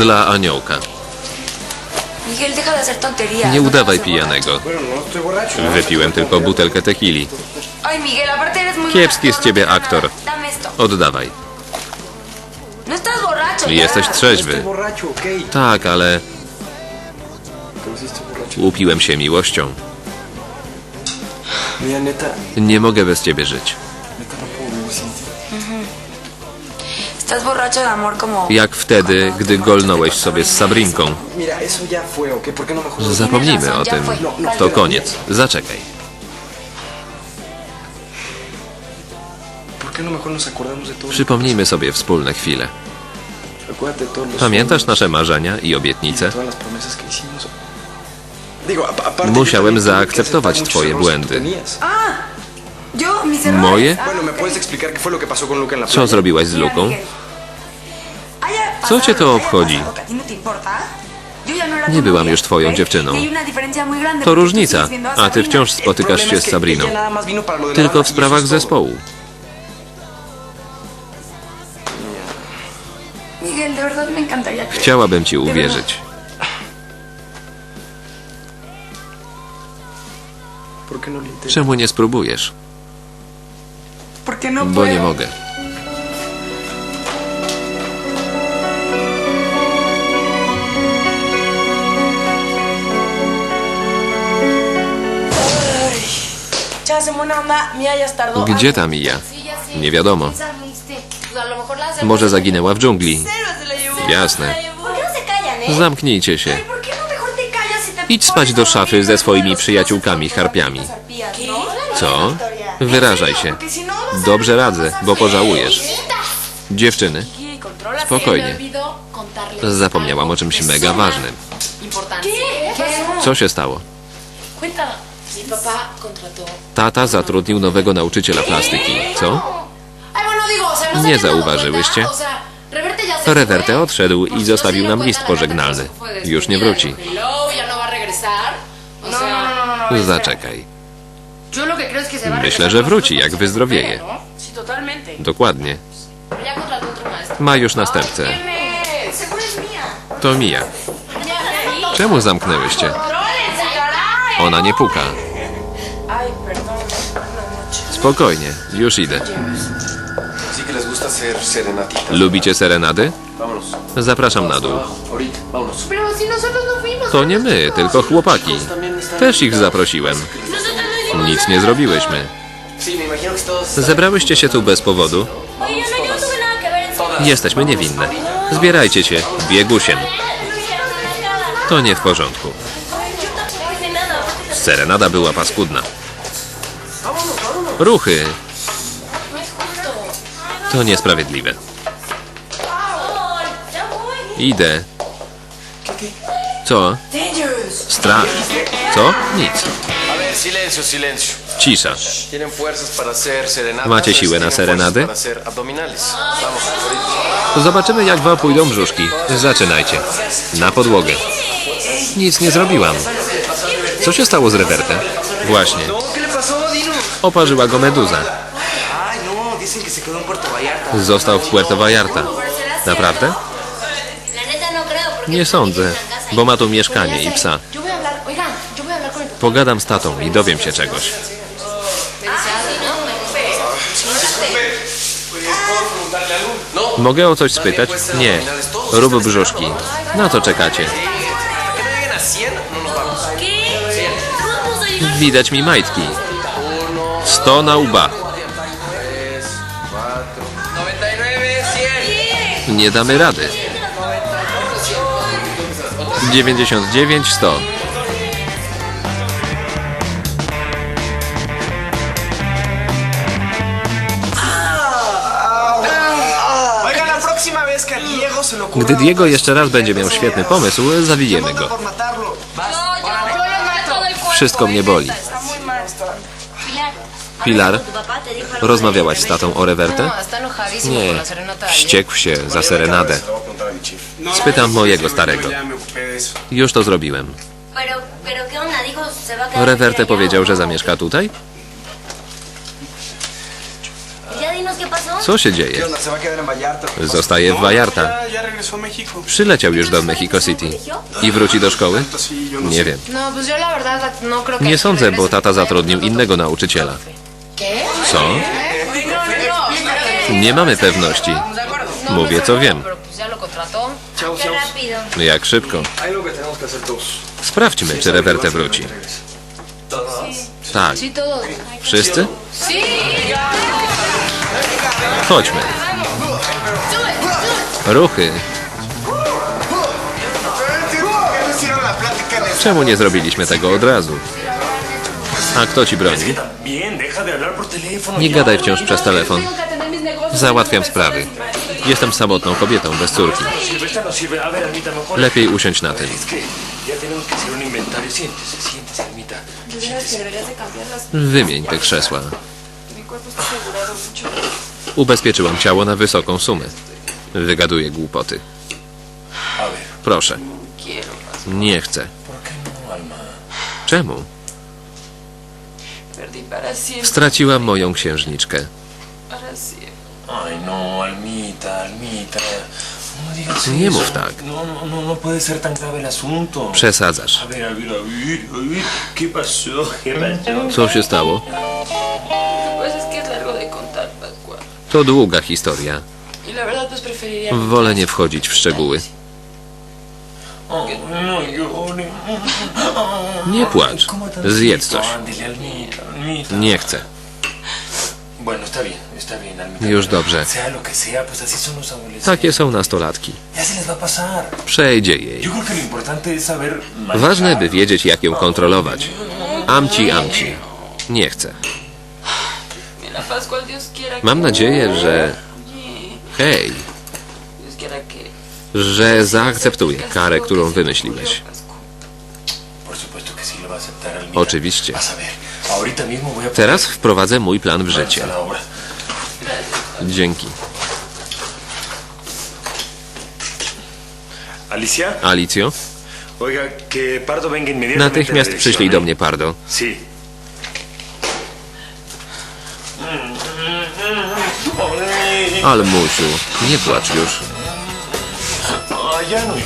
Dla aniołka. Nie no udawaj pijanego. No. Wypiłem tylko butelkę tequili. Kiepski z ciebie no aktor. Oddawaj. Jesteś trzeźwy. Tak, ale upiłem się miłością. Nie mogę bez ciebie żyć. Jak wtedy, gdy golnąłeś sobie z Sabrinką. Mira, eso ya fue, ¿ok? ¿Por qué no. Zapomnijmy o tym. To koniec. Zaczekaj. ¿Por qué no nos acordamos de todo? Przypomnijmy sobie wspólne chwile. Pamiętasz nasze marzenia i y obietnice? aparte, Musiałem zaakceptować twoje błędy. errores. Moje? Ah, Bueno, ¿me ok. puedes explicar qué fue lo que pasó con Luca en la Co zrobiłaś z Luką? Co cię to obchodzi? Nie byłam już twoją dziewczyną. To różnica, a ty wciąż spotykasz się z Sabriną. Tylko w sprawach zespołu. Chciałabym ci uwierzyć. Czemu nie spróbujesz? Bo nie mogę. Gdzie ta Mija? Nie wiadomo. Może zaginęła w dżungli. Jasne. ¿Por qué no eh? Zamknijcie się. ¿Por qué no y Idź spać do szafy ze swoimi przyjaciółkami harpiami. Co? Wyrażaj się. Dobrze radzę, bo pożałujesz. Dziewczyny, spokojnie. Zapomniałam o czymś mega ważnym. Co się stało? Tata zatrudnił nowego nauczyciela plastyki. Co? No Nie zauważyłyście? Reverte odszedł i No zostawił se nam list pożegnalny. Już nie wróci. no Zaczekaj. Myślę, że wróci, jak wyzdrowieje. ¿no? Dokładnie. Ma już następcę. To Mija. Czemu zamknęłyście? Ona nie puka. Spokojnie, już idę. Lubicie serenady? Zapraszam na dół. To nie my, tylko chłopaki. Też ich zaprosiłem. Nic nie zrobiłyśmy. Zebrałyście się tu bez powodu? Jesteśmy niewinne. Zbierajcie się, biegusiem. To nie w porządku. Serenada była paskudna. Ruchy. To niesprawiedliwe. Idę. Co? Strach. Co? Nic. Cisza. Macie siłę na ¿Tienen serenady? Zobaczymy, jak wam pójdą brzuszki. Zaczynajcie. Na podłogę. Nic nie zrobiłam. Co się stało z rewertem? Właśnie. Oparzyła go meduza. Został w Puerto Vallarta. Naprawdę? Nie sądzę, bo ma tu mieszkanie i psa. Pogadam z tatą i dowiem się czegoś. Mogę o coś spytać? Nie. Rób brzuszki. Na co czekacie? Widać mi majtki. Sto na łba. 99, 100. Nie damy rady. 99, 100. Oigan, la próxima vez que a Diego se lo ocurra Gdy Diego jeszcze raz będzie miał świetny pomysł, zawijemy go. Wszystko mnie boli. Pilar, rozmawiałaś z tatą o rewerte? Nie. Wściekł się za serenadę. Spytam mojego starego. Już to zrobiłem. Rewerte powiedział, ¿o że zamieszka tutaj? Co się ¿Qué dzieje? Zostaje w Vallarta. Przyleciał już do Mexico City. I wróci do szkoły? No Nie wiem. No, verdad no. Nie sądzę, bo tata zatrudnił innego nauczyciela. Co? Nie mamy pewności. Mówię, co wiem. Jak szybko. Sprawdźmy, czy rewerte wróci. Tak. Wszyscy? Chodźmy. Ruchy. Czemu nie zrobiliśmy tego od razu? A kto ci broni? Nie gadaj wciąż przez telefon. Załatwiam sprawy. Jestem samotną kobietą bez córki. Lepiej usiąść na tym. Wymień te krzesła. Ubezpieczyłam ciało na wysoką sumę. Wygaduję głupoty. Proszę. Nie chcę. Czemu? Straciłam moją księżniczkę. Nie mów tak. No, no, no, no To długa historia. Wolę nie wchodzić w szczegóły. Nie płacz. ¿Cómo tan Zjedz coś. Nie chcę. Już dobrze. Takie są nastolatki. Przejdzie jej. Ważne, by wiedzieć, jak ją kontrolować. Amci, amci. Nie chcę. Mam nadzieję, że... Hej, że zaakceptuję karę, którą wymyśliłeś. Oczywiście. Teraz wprowadzę mój plan w życie. Dzięki. Alicjo, natychmiast przyślij do mnie Pardo. Sí. Almusiu, nie płacz już. No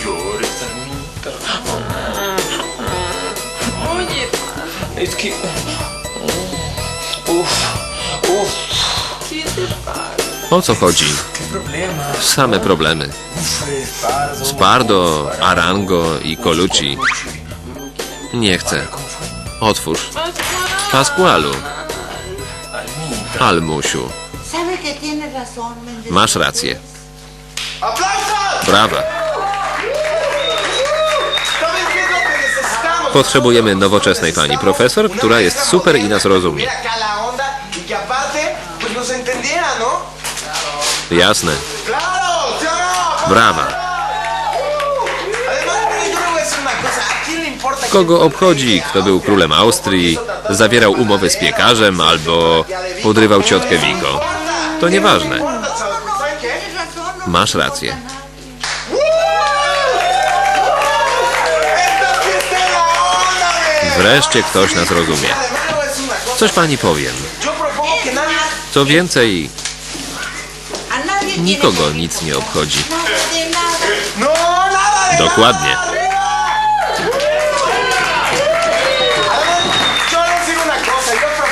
llores, Almita. Oye, Es que. Uf, uf, ¿qué te pasa? O co chodzi? Same problemy. Uf, eh, Pardo. Z Pardo, Arango i Colucci. Nie chcę. Otwórz. Pasqualu. Almusiu, masz rację. Brawa. Potrzebujemy nowoczesnej pani profesor, która jest super i nas rozumie. Mira acá Kogo obchodzi, kto był królem Austrii, zawierał umowę z piekarzem albo podrywał ciotkę Wiko? To nieważne. Masz rację. Wreszcie ktoś nas rozumie. Coś pani powiem. Co więcej, nikogo nic nie obchodzi. Nada de nada. ¡No, nada de Dokładnie.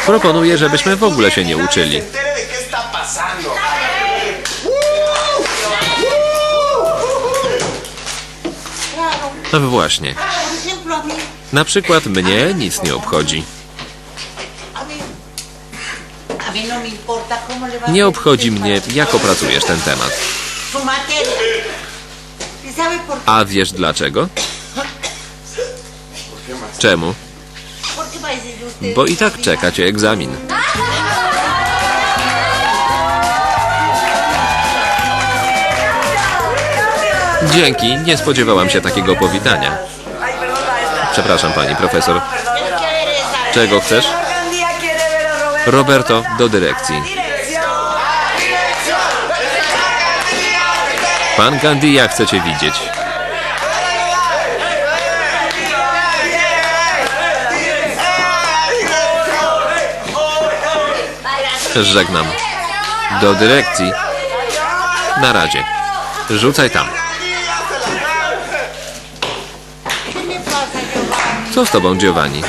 Proponuję, żebyśmy w ogóle się nie uczyli. Claro. Właśnie. Na przykład mnie nic nie obchodzi. no Nie obchodzi mnie, jak opracujesz ten temat. A wiesz dlaczego? Czemu? Bo i tak czeka cię egzamin. Dzięki, nie spodziewałam się takiego powitania. Przepraszam pani profesor. Czego chcesz? Roberto, do dyrekcji. Pan Gandia chce cię widzieć. Żegnam. Do dyrekcji. Na razie. Rzucaj tam. Co z tobą, Giovanni?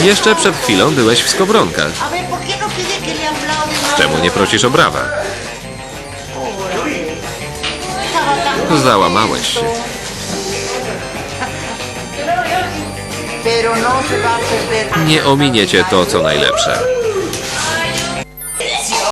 Jeszcze przed chwilą byłeś w skowronkach. Czemu nie prosisz o brawa? Załamałeś się. Nie ominiecie to, co najlepsze.